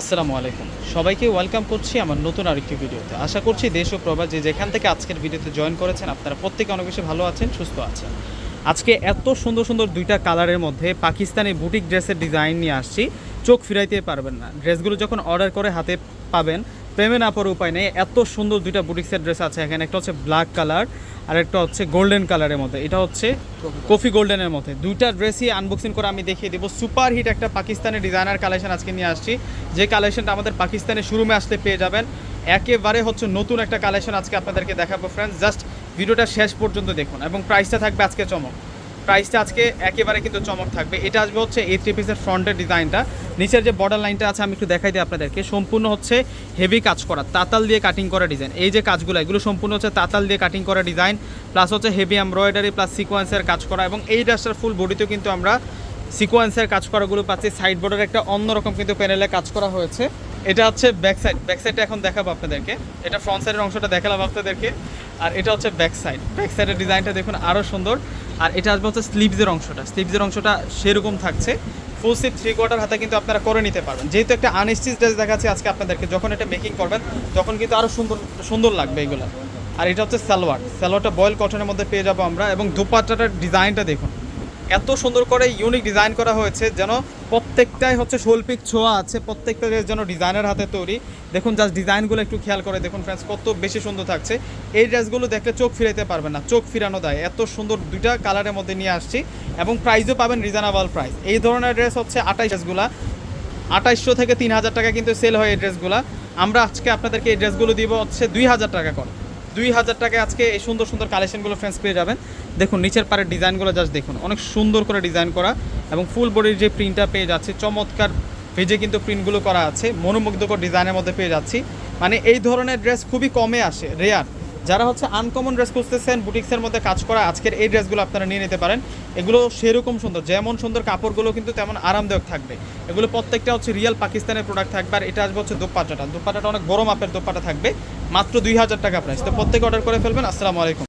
আসসালামু আলাইকুম। সবাইকে ওয়েলকাম করছি আমার নতুন আরেকটি ভিডিওতে। আশা করছি দেশ ও প্রবাস যে যেখান থেকে আজকের ভিডিওতে জয়েন করেছেন, আপনারা প্রত্যেকে অনেক বেশি ভালো আছেন, সুস্থ আছেন। আজকে এত সুন্দর সুন্দর দুইটা কালারের মধ্যে পাকিস্তানি বুটিক ড্রেসের ডিজাইন নিয়ে আসছি। চোখ ফিরাইতে পারবেন না। ড্রেসগুলো যখন অর্ডার করে হাতে পাবেন, প্রেমে না পড়ার উপায় নেই। এত সুন্দর দুইটা বুটিক্সের ড্রেস আছে। এখানে একটা হচ্ছে ব্ল্যাক কালার আর একটা হচ্ছে গোল্ডেন কালারের মধ্যে। এটা হচ্ছে কফি গোল্ডেনের মধ্যে। দুইটা ড্রেসই আনবক্সিং করে আমি দেখিয়ে দেবো। সুপার হিট একটা পাকিস্তানের ডিজাইনার কালেকশন আজকে নিয়ে আসছি। যে কালেকশনটা আমাদের পাকিস্তানের শোরুমে আসতে পেয়ে যাবেন, একেবারে হচ্ছে নতুন একটা কালেকশন আজকে আপনাদেরকে দেখাবো ফ্রেন্ডস জাস্ট ভিডিওটা শেষ পর্যন্ত দেখুন এবং প্রাইসটা থাকবে আজকে চমক। প্রাইসটা আজকে একেবারে কিন্তু চমক থাকবে। এটা আসবে হচ্ছে এই থ্রি পিসের ফ্রন্টের ডিজাইনটা নিচের যে বর্ডার লাইনটা আছে, আমি একটু দেখাই দিই আপনাদেরকে। সম্পূর্ণ হচ্ছে হেভি কাজ করা, তাতাল দিয়ে কাটিং করা ডিজাইন এই যে কাজগুলো, এগুলো সম্পূর্ণ হচ্ছে তাতাল দিয়ে কাটিং করা ডিজাইন প্লাস হচ্ছে হেভি এমব্রয়ডারি প্লাস সিকোয়েন্সের কাজ করা এবং এই ড্রেসটার ফুল বডিতেও কিন্তু আমরা সিকোয়েন্সের কাজ করাগুলো পাচ্ছি। সাইড বোর্ডের একটা অন্যরকম কিন্তু প্যানেলে কাজ করা হয়েছে। এটা হচ্ছে ব্যাক সাইড ব্যাক এখন দেখাবো আপনাদেরকে। এটা ফ্রন্ট সাইডের অংশটা দেখালাম আপনাদেরকে। আর এটা হচ্ছে ব্যাক সাইড ব্যাক ডিজাইনটা দেখুন আরও সুন্দর। আর এটা আসবে হচ্ছে স্লিভসের অংশটা। স্লিভসের অংশটা সেরকম থাকছে। ফুল সিট থ্রি কোয়ার্টার হাতে কিন্তু আপনারা করে নিতে পারবেন। যেহেতু একটা আনস্টিচ ড্রেস দেখাচ্ছি আজকে আপনাদেরকে, যখন এটা মেকিং করবেন, তখন কিন্তু আরও সুন্দর সুন্দর লাগবে এগুলো। আর এটা হচ্ছে সালোয়ার। সালোয়ারটা বয়েল কটনের মধ্যে পেয়ে যাব আমরা এবং দুপাট্টাটার ডিজাইনটা দেখুন। এত সুন্দর করে ইউনিক ডিজাইন করা হয়েছে যেন প্রত্যেকটাই হচ্ছে শৈল্পিক ছোঁয়া আছে, প্রত্যেকটা যেন ডিজাইনের হাতে তৈরি। দেখুন জাস্ট ডিজাইনগুলো একটু খেয়াল করে দেখুন ফ্রেন্ডস কত বেশি সুন্দর থাকছে। এই ড্রেসগুলো দেখলে চোখ ফিরাইতে পারবেন না, চোখ ফিরানো দেয়। এত সুন্দর দুইটা কালারের মধ্যে নিয়ে আসছি এবং প্রাইসও পাবেন রিজনেবল প্রাইস এই ধরনের ড্রেস হচ্ছে আঠাইশ ড্রেসগুলা আঠাইশশো থেকে তিন হাজার টাকা কিন্তু সেল হয় এই ড্রেসগুলো আমরা আজকে আপনাদেরকে এই ড্রেসগুলো দিব হচ্ছে দুই হাজার টাকা করে। দুই হাজার টাকায় আজকে এই সুন্দর সুন্দর কালেকশনগুলো ফ্রেন্ডস পেয়ে যাবেন। দেখুন, নিচের পাড়ের ডিজাইনগুলো জাস্ট দেখুন। অনেক সুন্দর করে ডিজাইন করা এবং ফুল বডির যে প্রিন্টটা পেয়ে যাচ্ছে, চমৎকার ভেজে কিন্তু প্রিন্টগুলো করা আছে, মনোমুগ্ধকর ডিজাইনের মধ্যে পেয়ে যাচ্ছি। মানে এই ধরনের ড্রেস খুবই কমে আসে রেয়ার যারা হচ্ছে আনকমন ড্রেস খুঁজতেছেন বুটিক্সের মধ্যে কাজ করা আজকের এই ড্রেসগুলো আপনারা নিয়ে নিতে পারেন। এগুলো সেরকম সুন্দর, যেমন সুন্দর কাপড়গুলো কিন্তু তেমন আরামদায়ক থাকবে। এগুলো প্রত্যেকটা হচ্ছে রিয়াল পাকিস্তানের প্রোডাক্ট থাকবে, আর এটা আসবে হচ্ছে দোপাটাটা দোপাটাটা অনেক বড় মাপের দোপাটা থাকবে, মাত্র দুই হাজার টাকা প্রাইস তো প্রত্যেকে অর্ডার করে ফেলবেন, আসসালামু আলাইকুম।